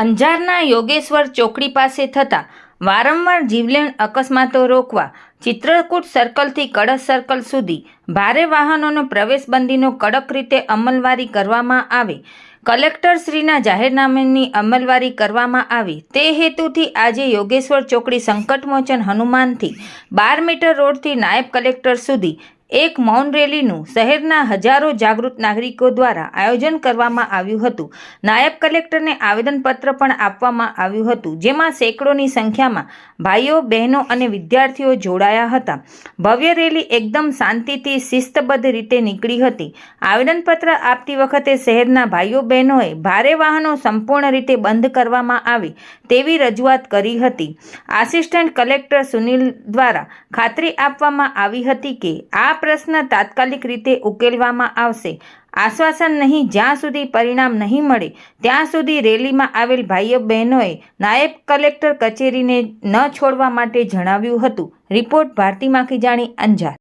અંજારના યોગેશ્વર ચોકડી પાસે થતા વારંવાર જીવલેણ અકસ્માતો રોકવા ચિત્રકૂટ સર્કલથી કળશ સર્કલ સુધી ભારે વાહનોનો પ્રવેશબંધીનો કડક રીતે અમલવારી કરવામાં આવે. કલેક્ટરશ્રીના જાહેરનામાની અમલવારી કરવામાં આવી. તે હેતુથી આજે યોગેશ્વર ચોકડી સંકટમોચન હનુમાનથી બાર મીટર રોડથી નાયબ કલેક્ટર સુધી એક મૌન રેલીનું શહેરના હજારો જાગૃત નાગરિકો દ્વારા આયોજન કરવામાં આવ્યું હતું. નાયબ કલેક્ટરને આવેદનપત્ર પણ આપવામાં આવ્યું હતું, જેમાં સેંકડોની સંખ્યામાં ભાઈઓ, બહેનો અને વિદ્યાર્થીઓ જોડાયા હતા. ભવ્ય રેલી એકદમ શાંતિથી શિસ્તબદ્ધ રીતે નીકળી હતી. આવેદનપત્ર આપતી વખતે શહેરના ભાઈઓ, બહેનોએ ભારે વાહનો સંપૂર્ણ રીતે બંધ કરવામાં આવે તેવી રજૂઆત કરી હતી. આસિસ્ટન્ટ કલેક્ટર સુનિલ દ્વારા ખાતરી આપવામાં આવી હતી કે આ પ્રશ્ન તાત્કાલિક રીતે ઉકેલવામાં આવશે. આશ્વાસન નહીં, જ્યાં સુધી પરિણામ નહીં મળે, ત્યાં સુધી રેલીમાં આવેલ ભાઈઓ બહેનોએ નાયબ કલેક્ટર કચેરીને ન છોડવા માટે જણાવ્યું હતું. રિપોર્ટ ભારતી માખીજાણી અંજાર.